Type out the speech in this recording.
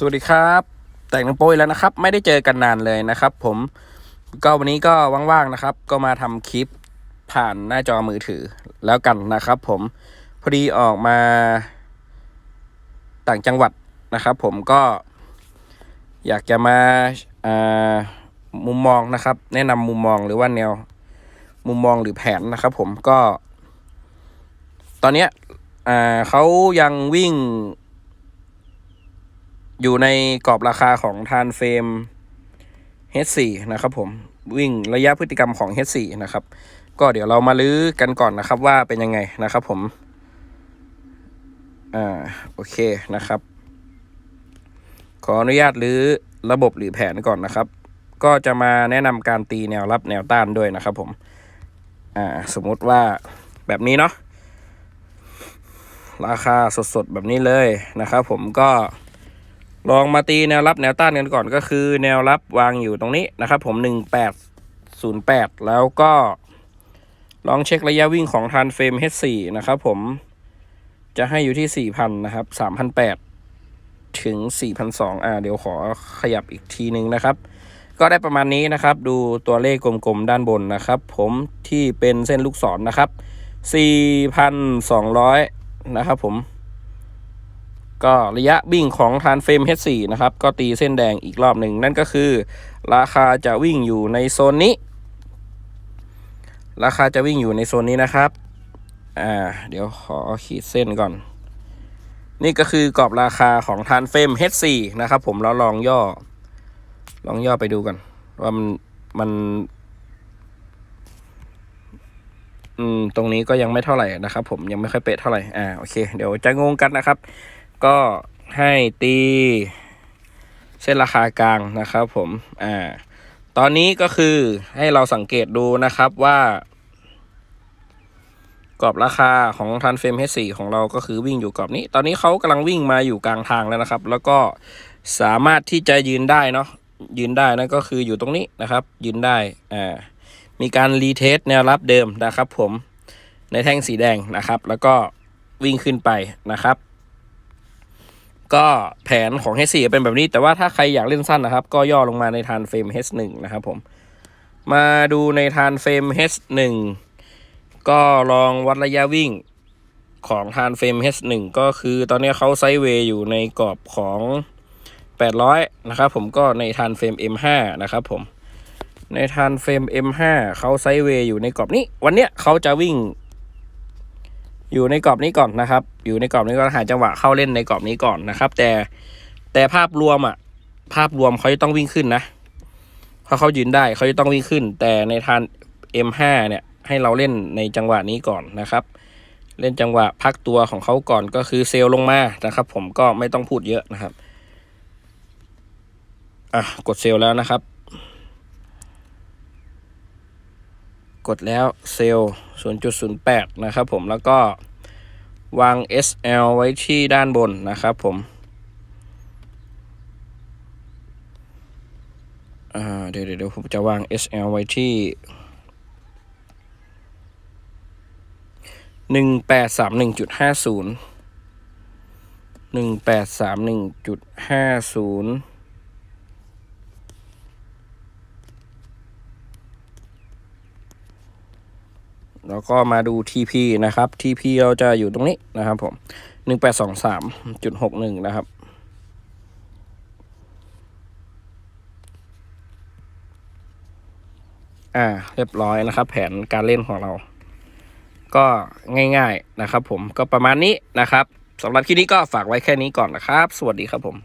สวัสดีครับ แต่งน้ำโป้ยแล้วนะครับ ไม่ได้เจอกันนานเลยนะครับ ผม ก็วันนี้ก็ว่างๆนะครับ ก็มาทำคลิปผ่านหน้าจอมือถือแล้วกันนะครับ ผมพอดีออกมาต่างจังหวัดนะครับ ผมก็อยากจะมาอามุมมองนะครับ แนะนำมุมมองหรือว่าแนวมุมมองหรือแผนนะครับ ผมก็ ตอนเนี้ยเขายังวิ่ง อยู่ในกรอบราคาของทานเฟรม H4 นะครับผมวิ่งระยะพฤติกรรมของ H4 นะครับ ก็เดี๋ยวเรามาลื้อกันก่อนนะครับว่าเป็นยังไงนะครับผม อ่าโอเคนะครับ ขออนุญาตลื้อระบบหรือแผนก่อนนะครับ ก็จะมาแนะนำการตีแนวรับแนวต้านด้วยนะครับผม อ่าสมมติว่าแบบนี้เนาะราคาสดๆแบบนี้เลยนะครับผมก็ ลองมาตีแนวรับแนวต้านกันก่อนก็คือ แนวรับวางอยู่ตรงนี้นะครับผม 1808 แล้วก็ลองเช็คระยะวิ่งของทานเฟรม H4 นะครับผมจะให้อยู่ที่ 4,000 นะครับ3,008ถึง 4,200 อ่า เดี๋ยวขอขยับอีกทีนึงนะครับ ก็ได้ประมาณนี้นะครับ ดูตัวเลขกลมๆ ด้านบนนะครับ ผมที่เป็นเส้นลูกศรนนะครับ 4,200 นะครับผม ก็ระยะวิ่งของทานเฟรม H4 นะครับ ก็ตีเส้นแดงอีกรอบหนึ่ง นั่นก็คือ ราคาจะวิ่งอยู่ในโซนนี้ ราคาจะวิ่งอยู่ในโซนนี้นะครับ อ่า เดี๋ยวขอขีดเส้นก่อน นี่ก็คือกรอบราคาของทานเฟรม H4 นะครับผมเราลองย่อ ลองย่อไปดูกัน ว่ามันมันอืม ตรงนี้ก็ยังไม่เท่าไหร่นะครับผมยังไม่ค่อยเป๊ะเท่าไหร่ อ่า โอเค เดี๋ยวจะงงกันนะครับ ก็ให้ตี เส้นราคากลางนะครับผมอ่าตอนนี้ก็คือให้เราสังเกตดูนะครับว่ากรอบราคาของทันเฟรม H4 ของเราก็คือวิ่งอยู่กรอบนี้ ตอนนี้เขากำลังวิ่งมาอยู่กลางทางแล้วนะครับ แล้วก็สามารถที่จะยืนได้เนาะยืนได้นั่นก็คืออยู่ตรงนี้นะครับ ยืนได้อ่ามีการรีเทสแนวรับเดิมนะครับ ผมในแท่งสีแดงนะครับ แล้วก็วิ่งขึ้นไปนะครับ ก็แผนของ H4 เป็นแบบนี้ แต่ว่าถ้าใครอยากเล่นสั้นนะครับ ก็ย่อลงมาในทานเฟรม H1 นะครับผม มาดูในทานเฟรม H1 ก็ลองวัดระยะวิ่งของทานเฟรม H1 ก็คือตอนนี้เขาไซด์เวย์อยู่ในกรอบของ 800 นะครับผมก็ในทานเฟรม M5 นะครับผมในทานเฟรม M5 เขาไซด์เวย์อยู่ในกรอบนี้ วันเนี้ยเขาจะวิ่ง อยู่ในกรอบนี้ก่อนนะครับ อยู่ในกรอบนี้ก็หาจังหวะเข้าเล่นในกรอบนี้ก่อนนะครับ แต่แต่ภาพรวมอะ ภาพรวมเขาจะต้องวิ่งขึ้นนะเพราะเขายืนได้เขาจะต้องวิ่งขึ้น แต่ในทาน M5 เนี่ย ให้เราเล่นในจังหวะนี้ก่อนนะครับ เล่นจังหวะพักตัวของเขาก่อนก็คือเซลลงมานะครับ ผมก็ไม่ต้องพูดเยอะนะครับอะกดเซลแล้วนะครับ กดแล้วเซลล์ 0.08 นะครับผมแล้วก็วาง SL ไว้ที่ด้านบนนะครับผมเดี๋ยวเดี๋ยวผมจะวาง SL ไว้ที่หนึ่งแปดสามหนึ่งจุดห้าศูนย์หนึ่งแปดสามหนึ่งจุดห้าศูนย์ แล้วก็มาดู TP นะครับ TP เราจะอยู่ตรงนี้นะครับผมหนึ่งแปดสองสามจุดหกหนึ่งนะครับ อ่า เรียบร้อยนะครับ แผนการเล่นของเรา ก็ง่าย ๆนะครับผมก็ประมาณนี้นะครับสำหรับคลิปนี้ก็ฝากไว้แค่นี้ก่อนนะครับ สวัสดีครับผม